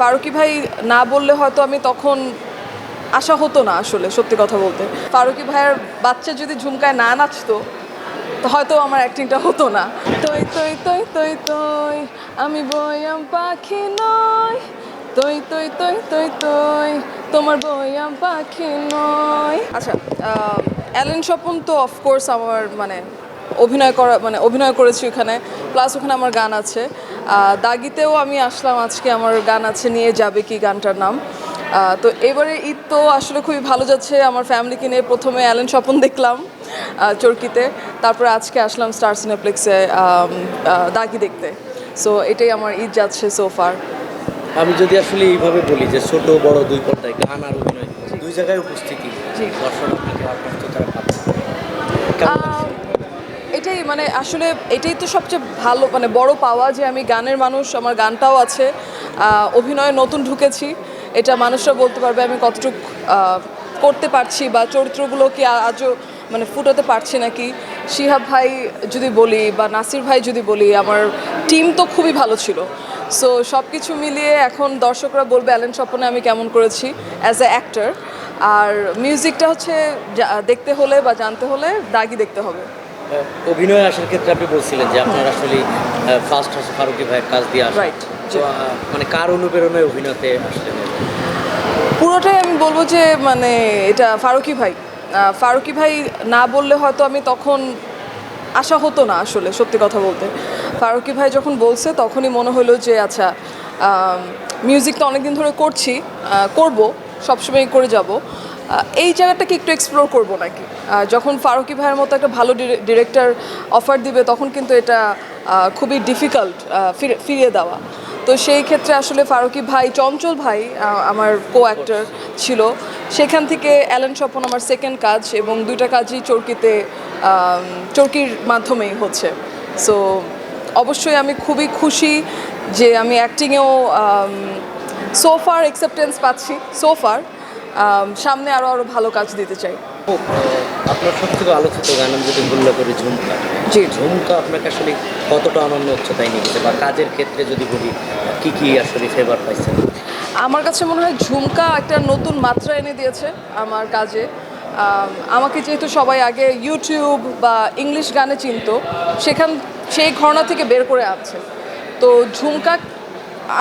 ফারুকি ভাই না বললে হয়তো আমি তখন আশা হতো না আসলে, সত্যি কথা বলতে। ফারুকি ভাইয়ের বাচ্চা যদি ঝুমকায় না নাচতো হয়তো আমার অ্যাক্টিংটা হতো না। তই তই তই তই তই আমি বয়াম পাখি নয় তই তই তই তই তই তোমার বয়াম পাখি নয় আচ্ছা অ্যালেন স্বপন তো অফকোর্স আমার মানে অভিনয় করা মানে অভিনয় করেছি ওখানে প্লাস ওখানে আমার গান আছে। দাগিতেও আমি আসলাম আজকে আমার গান আছে নিয়ে যাবে কি গানটার নাম। তো এবারে ঈদ তো আসলে খুবই ভালো যাচ্ছে আমার ফ্যামিলিকে নিয়ে প্রথমে অ্যালেন স্বপন দেখলাম চরকিতে। তারপরে আজকে আসলাম স্টার সিনেপ্লেক্সে দাগি দেখতে। সো এটাই আমার ঈদ যাচ্ছে সোফার আমি যদি আসলে এইভাবে বলি যে ছোট বড় দুই পর্দায় গান আর অভিনয় দুই জায়গায় উপস্থিতি। দর্শক আপনাকে তারা মানে আসলে এটাই তো সবচেয়ে ভালো মানে বড় পাওয়া যে আমি গানের মানুষ, আমার গানটাও আছে অভিনয়ে নতুন ঢুকেছি, এটা মানুষরা বলতে পারবে আমি কতটুকু করতে পারছি বা চরিত্রগুলোকে আজও মানে ফুটাতে পারছি নাকি। শিহাব ভাই যদি বলি বা নাসির ভাই যদি বলি, আমার টিম তো খুবই ভালো ছিল। সো সব কিছু মিলিয়ে এখন দর্শকরা বলবে, অ্যালেন স্বপনে আমি কেমন করেছি অ্যাজ এ অ্যাক্টার আর মিউজিকটা হচ্ছে দেখতে হলে বা জানতে হলে দাগি দেখতে হবে। অভিনয়ে আসার ক্ষেত্রে আপনি বলছিলেন যে আপনার আসলে ফার্স্ট হচ্ছে ফারুকি ভাইয়ের কাজ দিয়ে আসা। আহ, মানে কার অনুপ্রেরণায় অভিনয়তে আসলেন? পুরোটাই আমি বলব যে মানে এটা ফারুকি ভাই। ফারুকি ভাই না বললে হয়তো আমি তখন আশা হতো না আসলে সত্যি কথা বলতে। ফারুকি ভাই যখন বলছে তখনই মনে হলো যে আচ্ছা মিউজিক তো অনেকদিন ধরে করছি করব সবসময় করে যাব। এই জায়গাটাকে একটু এক্সপ্লোর করব নাকি? যখন ফারুকি ভাইয়ের মতো একটা ভালো ডিরেক্টর অফার দিবে, তখন কিন্তু এটা খুবই ডিফিকাল্ট ফিরিয়ে দেওয়া। তো সেই ক্ষেত্রে আসলে ফারুকি ভাই, চঞ্চল ভাই আমার কো অ্যাক্টর ছিল, সেখান থেকে অ্যালেন স্বপন আমার সেকেন্ড কাজ এবং দুইটা কাজই চরকিতে চরকির মাধ্যমেই হচ্ছে। সো অবশ্যই আমি খুবই খুশি যে আমি অ্যাক্টিংয়েও সোফার অ্যাকসেপ্টেন্স পাচ্ছি সোফার সামনে আরও আরও ভালো কাজ দিতে চাই। ও, আপনার সব থেকে আলোচিত গান আমি যদি উল্লেখ করি ঝুমকা। জি ঝুমকা আপনাকে আসলে কতটা আনন্দ উচ্চতায় নিয়ে গেছে বা কাজের ক্ষেত্রে যদি বলি কি কি আসলে ফেভার পাইছেন? আমার কাছে মনে হয় ঝুমকা একটা নতুন মাত্রা এনে দিয়েছে আমার কাজে। আমাকে যেহেতু সবাই আগে ইউটিউব বা ইংলিশ গানে চিনত সেখান সেই ঘরনা থেকে বের করে আনছে। তো ঝুমকা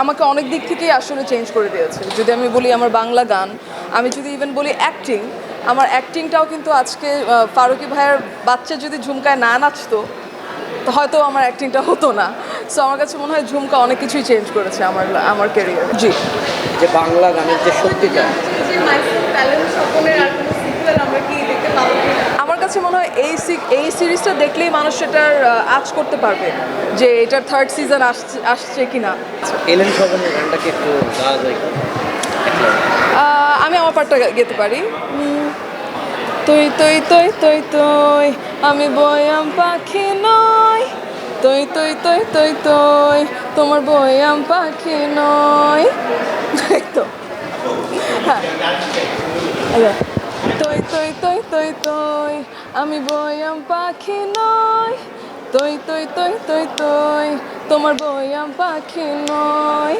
আমাকে অনেক দিক থেকেই আসলে চেঞ্জ করে দিয়েছে। যদি আমি বলি আমার বাংলা গান আমি যদি ইভেন বলি অ্যাক্টিং আমার অ্যাক্টিংটাও কিন্তু আজকে ফারুকি ভাইয়ের বাচ্চা যদি ঝুমকায় না নাচতো হয়তো আমার অ্যাক্টিংটা হতো না। সো আমার কাছে মনে হয় ঝুমকা অনেক কিছুই চেঞ্জ করেছে আমার আমার ক্যারিয়ার জি। যে বাংলা গানের যে শক্তিটা আমার কাছে মনে হয় এই সি- এই সিরিজটা দেখলেই মানুষ এটার আঁচ করতে পারবে যে এটার থার্ড সিজন আসছে আসছে কি না এলেন গানটাকে একটু গাওয়া যায় আমি আমার পার্টটা গেতে পারি। তুই তুই তুই তুই তুই আমি বয়াম পাখি নয় তুই তুই তুই তুই তুই তোমার বয়াম পাখি নয় তো হ্যাঁ। তুই তুই তুই, আমি বয়াম পাখি নই। তুই তুই তুই তুই তুই, তোমার বয়াম পাখি নয়